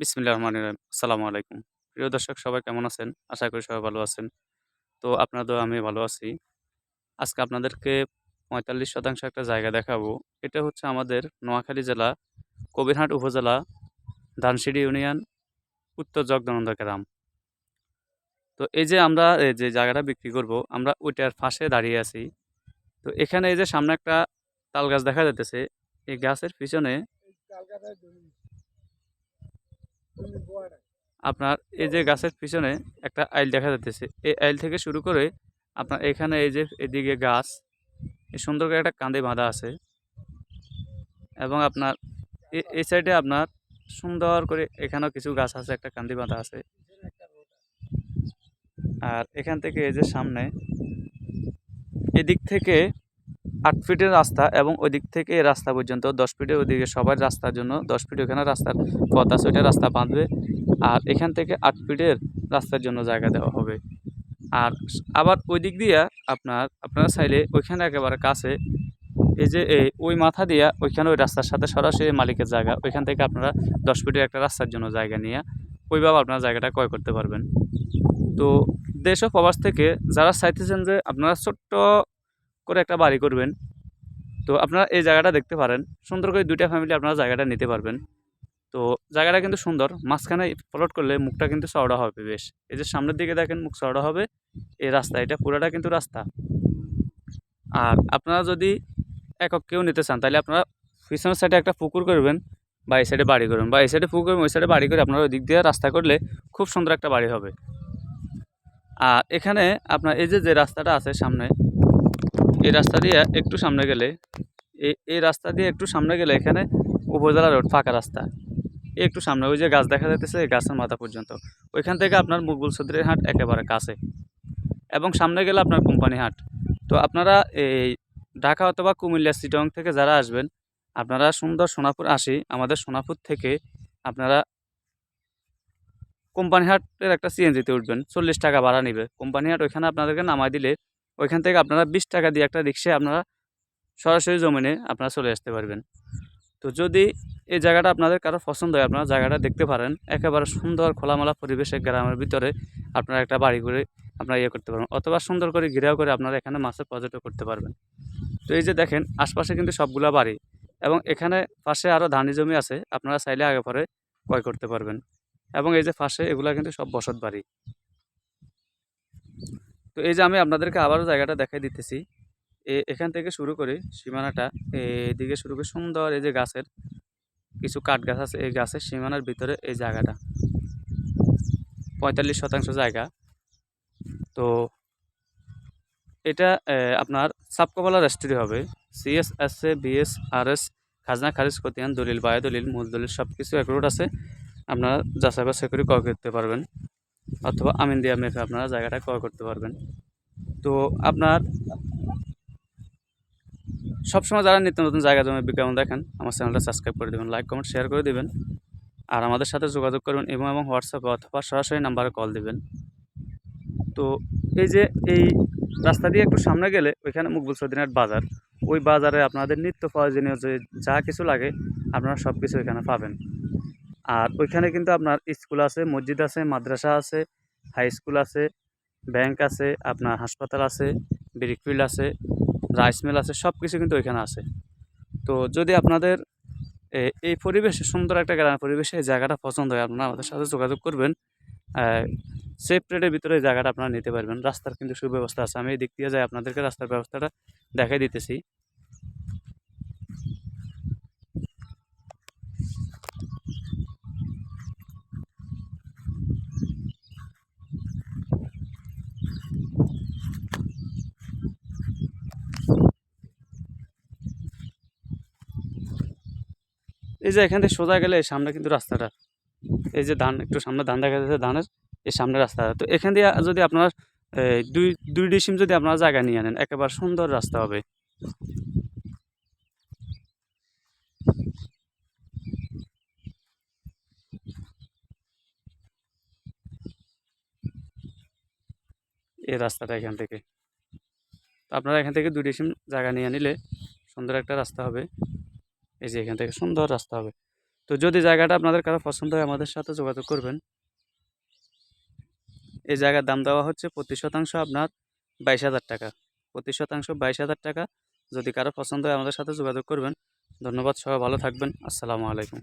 বিসমিল্লাহির রহমানির রহিম। আসসালামু আলাইকুম। প্রিয় দর্শক সবাই কেমন আছেন? আশা করি সবাই ভালো আছেন। তো আপনার দোয়ায় আমি ভালো আছি। আজকে আপনাদেরকে ৪৫% একটা জায়গা দেখাবো। এটা হচ্ছে আমাদের নোয়াখালী জেলা, কবিরহাট উপজেলা, ধানসিঁড়ি ইউনিয়ন, উত্তর জগদানন্দ গ্রাম। তো এই যে আমরা এই যে জায়গাটা বিক্রি করব, আমরা ওইটার পাশে দাঁড়িয়ে আছি। তো এখানে এই যে সামনে একটা তাল গাছ দেখা যাইতেছে। এই গাছের পিছনে আপনার এই যে গাছের পিছনে একটা আইল দেখা যাচ্ছে এই আইল থেকে শুরু করে আপনার এখানে এই যে এদিকে গাছ, এই সুন্দর করে একটা কান্দে বাঁধা আছে। এবং আপনার এই সাইডে আপনার সুন্দর করে এখানেও কিছু গাছ আছে, একটা কান্দি বাঁধা আছে। আর এখান থেকে এই যে সামনে, এদিক থেকে আট ফিটের রাস্তা এবং ওই দিক থেকে রাস্তা পর্যন্ত দশ ফিটের ওইদিকে সবার রাস্তার জন্য দশ ফিট ওখানে রাস্তার পথ আছে, ওইটা রাস্তা বাঁধবে আর এখান থেকে আট ফিটের রাস্তার জন্য জায়গা দেওয়া হবে। আর আবার ওই দিক দিয়ে আপনার, আপনারা চাইলে ওইখানে একেবারে কাছে এই যে ওই মাথা দিয়া ওইখানে ওই রাস্তার সাথে সরাসরি মালিকের জায়গা, ওইখান থেকে আপনারা দশ ফিটের একটা রাস্তার জন্য জায়গা নিয়ে ওইভাবে আপনারা জায়গাটা ক্রয় করতে পারবেন। তো দেশ ও প্রবাস থেকে যারা চাইতেছেন যে আপনারা ছোট্ট করে একটা বাড়ি করবেন। তো আপনারা এই জায়গাটা দেখতে পারেন। সুন্দর করে দুইটা ফ্যামিলি আপনারা জায়গাটা নিতে পারবেন। তো জায়গাটা কিন্তু সুন্দর। মাঝখানে প্লট করলে মুখটা কিন্তু চওড়া হবে বেশ। এই যে সামনের দিকে দেখেন মুখ চওড়া হবে। এই রাস্তা, এটা পুরোটা কিন্তু রাস্তা। আর আপনারা যদি একক কেউ নিতে চান, তাহলে আপনারা পিছনের সাইডে একটা পুকুর করবেন বা এই সাইডে বাড়ি করবেন। বা এই সাইডে পুকুর, ওই সাইডে বাড়ি করে আপনারা ওই দিক দিয়ে রাস্তা করলে খুব সুন্দর একটা বাড়ি হবে। আর এখানে আপনার এই যে যে রাস্তাটা আছে সামনে এই রাস্তা দিয়ে একটু সামনে গেলে, এই রাস্তা দিয়ে একটু সামনে গেলে এখানে উপজেলা রোড ফাঁকা রাস্তা। একটু সামনে, ওই যে গাছ দেখা যাইতেছে, এই গাছের মাথা পর্যন্ত। ওইখান থেকে আপনার মুকবুল সদরের হাট একেবারে কাছে। এবং সামনে গেলে আপনার কোম্পানি হাট। তো আপনারা এই ঢাকা অথবা কুমিল্লা সিটং থেকে যারা আসবেন, আপনারা সুন্দর সোনাপুর আসি। আমাদের সোনাপুর থেকে আপনারা কোম্পানি হাটের একটা সিএনজিতে উঠবেন। চল্লিশ টাকা ভাড়া নেবে। কোম্পানি হাট ওইখানে আপনাদেরকে নামাই দিলে ওইখান থেকে আপনারা বিশ টাকা দিয়ে একটা রিক্সায় আপনারা সরাসরি জমিনে আপনারা চলে আসতে পারবেন। তো যদি এই জায়গাটা আপনাদের কারও পছন্দ হয়, আপনারা জায়গাটা দেখতে পারেন। একেবারে সুন্দর খোলামেলা পরিবেশে গ্রামের ভিতরে আপনারা একটা বাড়ি করে আপনারা ইয়ে করতে পারবেন অথবা সুন্দর করে ঘিরাও করে আপনারা এখানে মাছের পর্যটন করতে পারবেন। তো এই যে দেখেন, আশপাশে কিন্তু সবগুলা বাড়ি এবং এখানে পাশে আরও ধানি জমি আছে, আপনারা চাইলে আগে পরে ক্রয় করতে পারবেন। এবং এই যে পাশে এগুলা কিন্তু সব বসত বাড়ি। তো এই যে আমি আপনাদেরকে আবারও জায়গাটা দেখাই দিতেছি। এখান থেকে শুরু করে সীমানাটা, এদিকে শুরু করে সুন্দর এই যে গাছের কিছু কাঠ গাছ আছে, এই গাছের সীমানার ভিতরে এই জায়গাটা। পঁয়তাল্লিশ শতাংশ জায়গা। তো এটা আপনার সাবকপালা রেস্ট্রি হবে। CS S A BS R S, খাজনা, খারিজ, খতিয়ান, দলিল বায়ু দলিল মূল দলিল সব কিছু একরোড আছে। আপনারা যাচাই বাছাই করে ক্রয় করতে পারবেন। অথবা আমিন দিয়া মেপে আপনারা জায়গাটা ক্রয় করতে পারবেন। তো আপনার সবসময় যারা নিত্য নতুন জায়গা জমি বিজ্ঞাপন দেখেন, আমার চ্যানেলটা সাবস্ক্রাইব করে দেবেন, লাইক, কমেন্ট শেয়ার করে দেবেন। আর আমাদের সাথে যোগাযোগ করবেন এবং এবং হোয়াটসঅ্যাপে অথবা সরাসরি নাম্বারে কল দিবেন। তো এই যে এই রাস্তা দিয়ে একটু সামনে গেলে ওইখানে মুকবুল সদিনাট বাজার। ওই বাজারে আপনাদের নিত্য প্রয়োজনীয় যে যা কিছু লাগে, আপনারা সব কিছু এখানে পাবেন। আর ওইখানে কিন্তু আপনার স্কুল আছে, মসজিদ আছে, মাদ্রাসা আছে, হাই স্কুল আছে, ব্যাংক আছে, আপনার হাসপাতাল আছে ব্রিকফিল্ড আছে, রাইস মিল আছে সব কিছু কিন্তু ওইখানে আছে। তো যদি আপনাদের এই পরিবেশে, সুন্দর একটা গ্রামের পরিবেশে এই জায়গাটা পছন্দ হয়, আপনারা আমাদের সাথে যোগাযোগ করবেন। সেফ রেটের ভিতরে জায়গাটা আপনারা নিতে পারবেন। রাস্তার কিন্তু সুব্যবস্থা আছে। আমি এই দিক দিয়ে যাই, আপনাদেরকে রাস্তার ব্যবস্থাটা দেখাই দিতেছি। এই যে এখান থেকে সোজা গেলে সামনে কিন্তু রাস্তাটা। এই যে ধান, একটু সামনে ধান দেখা যাচ্ছে ধানের, এই সামনে রাস্তাটা তো এখান দিয়ে যদি আপনার দুই দুই ডিসিম যদি আপনারা জায়গা নিয়ে আনেন একেবারে সুন্দর রাস্তা হবে। এই রাস্তাটা এখান থেকে। আপনারা এখান থেকে দুই ডিসিম জায়গা নিয়ে নিলে সুন্দর একটা রাস্তা হবে। এই যে এখান থেকে সুন্দর রাস্তা হবে। তো যদি জায়গাটা আপনাদের কারও পছন্দ হয়, আমাদের সাথে যোগাযোগ করবেন। এই জায়গার দাম দেওয়া হচ্ছে প্রতি শতাংশ আপনার বাইশ হাজার টাকা। প্রতি শতাংশ বাইশ হাজার টাকা। যদি কারও পছন্দ হয়, আমাদের সাথে যোগাযোগ করবেন। ধন্যবাদ, সবাই ভালো থাকবেন। আসসালামু আলাইকুম।